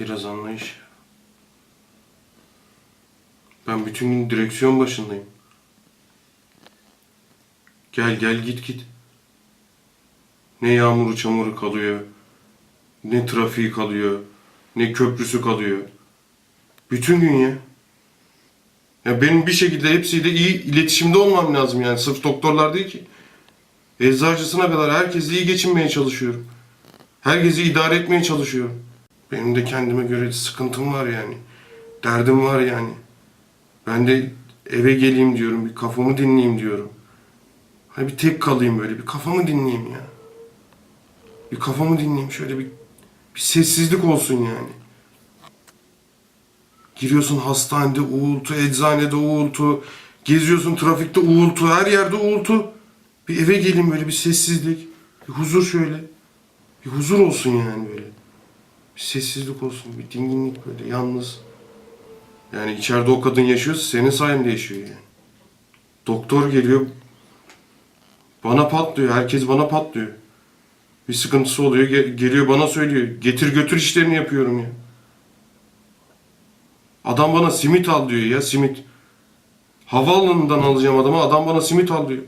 Biraz anlayış. Ben bütün gün direksiyon başındayım. Gel gel git git. Ne yağmuru çamuru kalıyor. Ne trafiği kalıyor. Ne köprüsü kalıyor. Bütün gün ya. Ya benim bir şekilde hepsiyle iyi iletişimde olmam lazım yani. Sırf doktorlar değil ki. Eczacısına kadar herkesle iyi geçinmeye çalışıyorum. Herkesi idare etmeye çalışıyorum. Benim de kendime göre sıkıntım var yani. Derdim var yani. Ben de eve geleyim diyorum. Bir kafamı dinleyeyim diyorum. Hani bir tek kalayım böyle. Bir kafamı dinleyeyim ya. Bir kafamı dinleyeyim. Şöyle bir, bir sessizlik olsun yani. Giriyorsun hastanede uğultu, eczanede uğultu. Geziyorsun trafikte uğultu. Her yerde uğultu. Bir eve geleyim böyle bir sessizlik. Bir huzur şöyle. Bir huzur olsun yani böyle. Bir sessizlik olsun, bir dinginlik böyle, yalnız. Yani içeride o kadın yaşıyorsa senin sayende yaşıyor yani. Doktor geliyor, bana patlıyor, herkes bana patlıyor. Bir sıkıntısı oluyor, ge- geliyor bana söylüyor. Getir götür işlerini yapıyorum ya. Adam bana simit al diyor ya, simit. Havaalanından alacağım adama, adam bana simit al diyor.